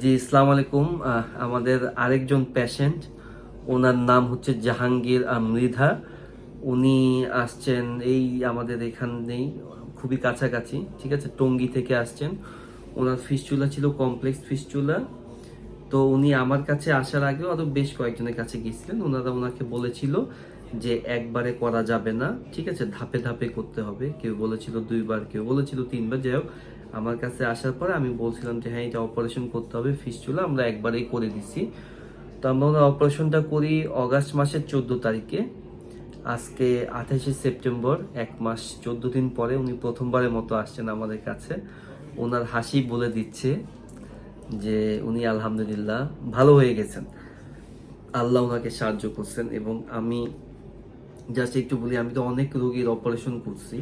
জি ইসলাম আলাইকুম। আমাদের আরেকজন পেশেন্ট ওনার নাম হচ্ছে জাহাঙ্গীর মৃধা। উনি আসছেন এই আমাদের এখানেই, খুবই কাছাকাছি, ঠিক আছে, টঙ্গী থেকে আসছেন। ওনার ফিস্চুলা ছিল কমপ্লেক্স ফিস্চুলা তো উনি আমার কাছে আসার আগেও আরও বেশ কয়েকজনের কাছে গিয়েছিলেন। ওনারা ওনাকে বলেছিল যে একবারে করা যাবে না, ঠিক আছে? ধাপে ধাপে করতে হবে। কেউ বলেছিল দুইবার, কেউ বলেছিল তিনবার। যাই হোক, আমার কাছে আসার পরে আমি বলছিলাম যে হ্যাঁ এটা অপারেশন করতে হবে ফিস্চুলা আমরা একবারেই করে দিছি। তো আমরা অপারেশনটা করি অগাস্ট মাসের চোদ্দ তারিখে। আজকে আঠাশে সেপ্টেম্বর, এক মাস চোদ্দ দিন পরে উনি প্রথমবারের মতো আসছেন আমাদের কাছে। ওনার হাসি বলে দিচ্ছে যে, উনি আলহামদুলিল্লাহ ভালো হয়ে গেছেন। আল্লাহ ওনাকে সাহায্য করছেন এবং আমি জাস্ট একটু বলি, আমি তো অনেক রোগীর অপারেশন করছি।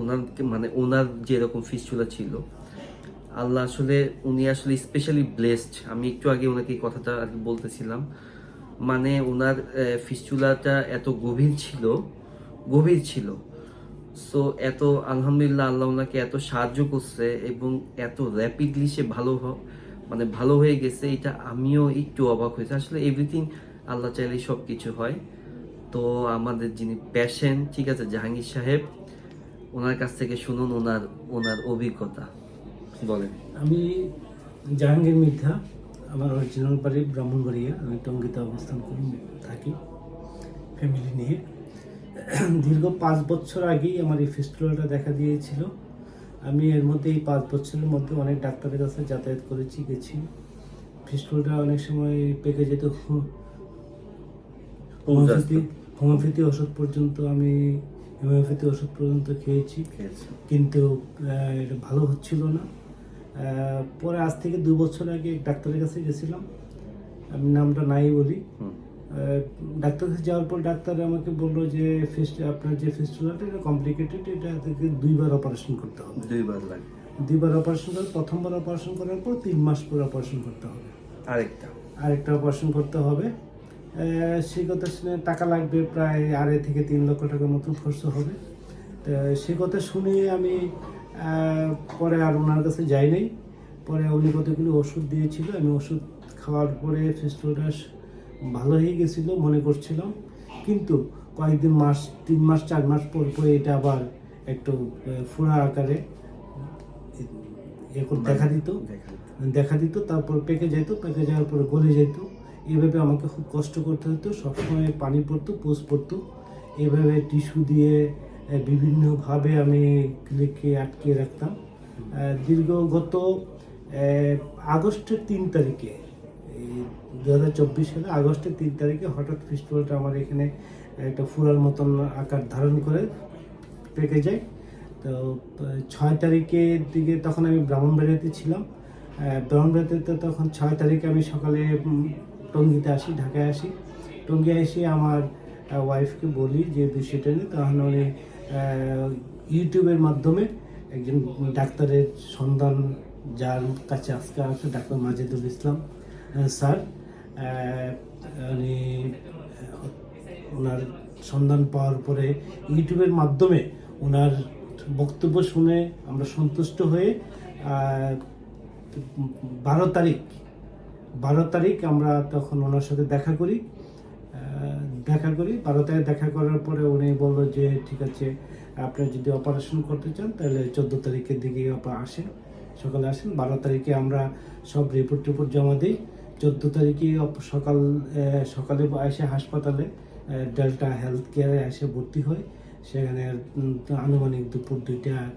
ওনার মানে ওনার যেরকম ফিস্টুলা ছিল। আল্লাহ আসলে, উনি আসলে স্পেশালি ব্লেসড আমি একটু আগে ওনাকে এই কথাটা আর কি বলতেছিলাম। মানে ওনার ফিস্টুলাটা এত গভীর ছিল গভীর ছিল। সো এত, আলহামদুলিল্লাহ আল্লাহ ওনাকে এত সাহায্য করছে এবং এত র্যাপিডলি সে ভালো মানে ভালো হয়ে গেছে, এটা আমিও একটু অবাক হয়েছে। আসলে এভরিথিং আল্লাহ চাইলেই সব কিছু হয়। তো আমাদের যিনি পেশেন্ট ঠিক আছে, জাহাঙ্গীর সাহেব, ওনার কাছ থেকে শুনুন ওনার ওনার অভিজ্ঞতা। বলেন। আমি জাহাঙ্গীর মিথ্যা, আমার অরিজিনাল বাড়ি ব্রাহ্মণবাড়িয়া, আমি টঙ্গিতে অবস্থান করি, থাকি ফ্যামিলি নিয়ে। দীর্ঘ পাঁচ বছর আগেই আমার এই ফিস্টুলাটা দেখা দিয়েছিল। আমি এর মধ্যে এই পাঁচ বছরের মধ্যে অনেক ডাক্তারের কাছে যাতায়াত করেছি, গেছি। ফিস্টুলটা অনেক সময় পেকে যেত হোমিওপ্যাথি হোমিওপ্যাথি ওষুধ পর্যন্ত আমি হোমিওপ্যাথি ওষুধ পর্যন্ত খেয়েছি। কিন্তু এটা ভালো হচ্ছিল না। পরে আজ থেকে দু বছর আগে ডাক্তারের কাছে গেছিলাম। আমি নামটা নাই বলি। ডাক্তার কাছে যাওয়ার পর ডাক্তার আমাকে বলল যে ফিস্ট আপনার যে ফিস্টুলাটা এটা কমপ্লিকেটেড এটা থেকে দুইবার অপারেশন করতে হবে। দুইবার লাগে দুইবার অপারেশন করে প্রথমবার অপারেশন করার পর তিন মাস পর অপারেশন করতে হবে। আরেকটা। আরেকটা অপারেশন করতে হবে। সেই কথা শুনে টাকা লাগবে প্রায় আড়াই থেকে তিন লক্ষ টাকার মতো খরচ হবে। তো সে কথা শুনে আমি পরে আর ওনার কাছে যাই নাই। পরে উনি কতগুলো ওষুধ দিয়েছিল আমি ওষুধ খাওয়ার পরে ফিস্টুলটা ভালো হয়ে গেছিল মনে করছিলাম। কিন্তু কয়েকদিন মাস তিন মাস চার মাস পর পরে এটা আবার একটু ফোড়া আকারে এ করে দেখা দিত। দেখা দিত। তারপর পেকে যেত পেকে যাওয়ার পরে গলে যেত এভাবে আমাকে খুব কষ্ট করতে হতো। সবসময় পানি পড়তো পোষ পড়তো। এভাবে টিস্যু দিয়ে বিভিন্নভাবে আমি ক্লিককে আটকে রাখতাম। দীর্ঘ গত আগস্টের তিন তারিখে দু হাজার চব্বিশ সালে আগস্টের তিন তারিখে হঠাৎ ফিস্টুলটা আমার এখানে একটা ফুলার মতন আকার ধারণ করে পেকে যায়। তো, ছয় তারিখের দিকে তখন আমি ব্রাহ্মণবাড়িয়াতে ছিলাম। ব্রাহ্মণবাড়িয়াতে তখন ছয় তারিখে আমি সকালে টঙ্গিতে আসি, ঢাকায় আসি। টঙ্গি এসে আমার ওয়াইফকে বলি যে বিষয়টা নিয়ে উনি ইউটিউবের মাধ্যমে একজন ডাক্তারের সন্ধান যার কাছে আজকে আছে, ডাক্তার মাজেদুল ইসলাম স্যার। উনি, ওনার সন্ধান পাওয়ার পরে ইউটিউবের মাধ্যমে ওনার বক্তব্য শুনে আমরা সন্তুষ্ট হয়ে বারো তারিখ বারো তারিখ আমরা তখন ওনার সাথে দেখা করি দেখা করি। বারো তারিখ দেখা করার পরে উনি বলল যে, ঠিক আছে, আপনি যদি অপারেশন করতে চান, তাহলে চোদ্দ তারিখের দিকে আসেন, সকালে আসেন। বারো তারিখে আমরা সব রিপোর্ট টিপোর্ট জমা দিই। চোদ্দ তারিখে সকাল সকালে এসে হাসপাতালে ডেল্টা হেলথ কেয়ারে এসে ভর্তি হয় সেখানে আনুমানিক দুপুর দুইটার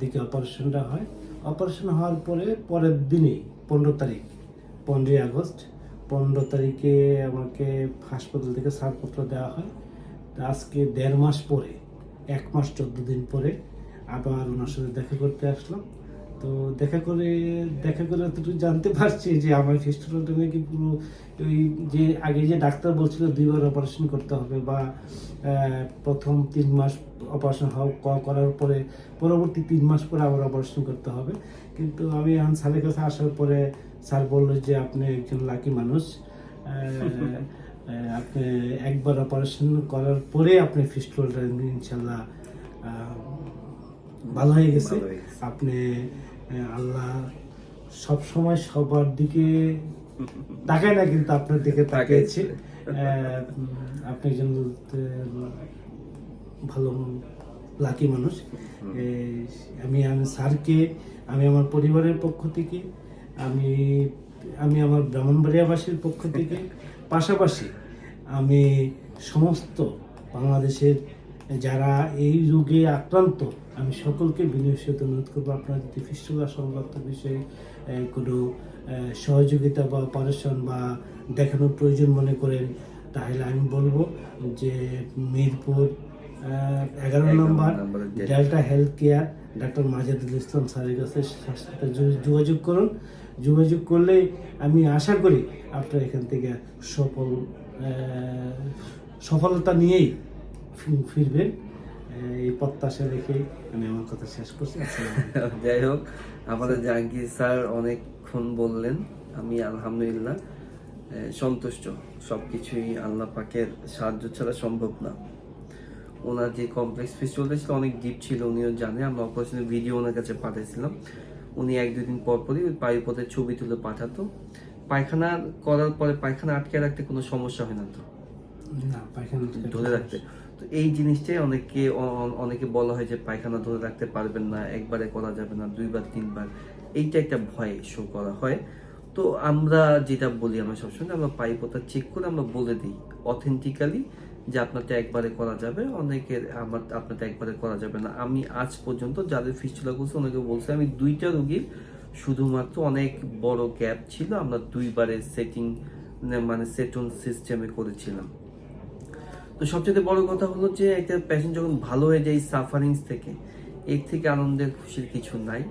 দিকে অপারেশনটা হয়। অপারেশন হওয়ার পরে, পরের দিনেই, পনেরো তারিখ পনেরোই আগস্ট। পনেরো তারিখে আমাকে হাসপাতাল থেকে ছাড়পত্র দেওয়া হয়। তা আজকে দেড় মাস পরে, এক মাস চোদ্দ দিন পরে আবার ওনার সাথে দেখা করতে আসলাম। তো দেখা করে দেখা করে এতটুকু জানতে পারছি যে আমার ফিস্টুলাটা নাকি পুরো ওই যে আগে যে ডাক্তার বলছিল দুইবার অপারেশন করতে হবে বা প্রথম তিন মাস অপারেশন করার পরে, পরবর্তী তিন মাস পরে আবার অপারেশন করতে হবে। কিন্তু আমি এখন স্যারের কাছে আসার পরে স্যার বলল যে আপনি একজন লাকি মানুষ আপনি একবার অপারেশন করার পরে আপনি ফিস্টুলাটা ইনশাল্লাহ ভালো হয়ে গেছে। আপনি আল্লাহ সব সময় সবার দিকে তাকায় না কিন্তু আপনার দিকে তাকিয়েছে। আপনি একজন ভালো লাকি মানুষ। আমি আমি স্যারকে আমি আমার পরিবারের পক্ষ থেকে আমি আমি আমার ব্রাহ্মণবাড়িয়াবাসীর পক্ষ থেকে পাশাপাশি আমি সমস্ত বাংলাদেশের যারা এই রোগে আক্রান্ত আমি সকলকে বিনয়সিত অনুরোধ করব আপনারা যদি ফিস্টুলা সংক্রান্ত বিষয়ে কোনো সহযোগিতা বা অপারেশন বা দেখানোর প্রয়োজন মনে করেন তাহলে আমি বলব যে মিরপুর এগারো নম্বর Delta. Health care doctor Majadul Islam স্যারের কাছে সাথে যোগাযোগ করুন যোগাযোগ করলে আমি আশা করি আপনার এখান থেকে সফল সফলতা নিয়েই ফিরবেন এই প্রত্যাশা রেখে আমি আমার কথা শেষ করছি। যাই হোক আমাদের জাহাঙ্গীর স্যার অনেকক্ষণ বললেন। আমি আলহামদুলিল্লাহ সন্তুষ্ট। সবকিছুই আল্লাহ পাকের সাহায্য ছাড়া সম্ভব না। ওনার যে কমপ্লেক্স ফিস চলতেছিল অনেক ডিপ ছিল উনিও জানে। আমরা অপারেশনের ভিডিও ওনার কাছে পাঠিয়েছিলাম। উনি এক দুদিন পর পরই ওই পায়ুপথের ছবি তুলে পাঠাতো। পায়খানা করার পরে পায়খানা আটকে রাখতে কোনো সমস্যা হয় না তো? না পায়খানা ধরে রাখতে। তো এই জিনিসটাই অনেকে অনেকে বলা হয় যে পায়খানা ধরে রাখতে পারবেন না, একবারে করা যাবে না, দুইবার, তিনবার। এইটা একটা ভয় শো করা হয়। তো আমরা যেটা বলি আমরা সবসময়, আমরা পাইপটা চেক করে আমরা বলে দিই অথেন্টিক্যালি যে আপনারটা একবারে করা যাবে। অনেকের আমার, আপনারটা একবারে করা যাবে না। আমি আজ পর্যন্ত যাদের ফিস্টুলা করছে, অনেকে বলছে আমি দুইটা রুগীর শুধুমাত্র অনেক বড় গ্যাপ ছিল, আমরা দুইবারে সেটিং মানে সেটন সিস্টেমে করেছিলাম। তো সবচেয়ে বড় কথা হলো যে একটা প্যাশন যখন ভালো হয়ে যায় সাফারিংস থেকে, এর থেকে আনন্দের খুশির কিছু নাই।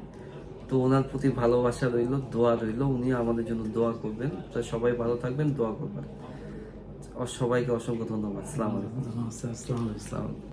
তো ওনার প্রতি ভালোবাসা রইল, দোয়া রইল, উনি আমাদের জন্য দোয়া করবেন। তো সবাই ভালো থাকবেন, দোয়া করবেন। সবাইকে অসংখ্য ধন্যবাদ। সালাম আলাইকুম।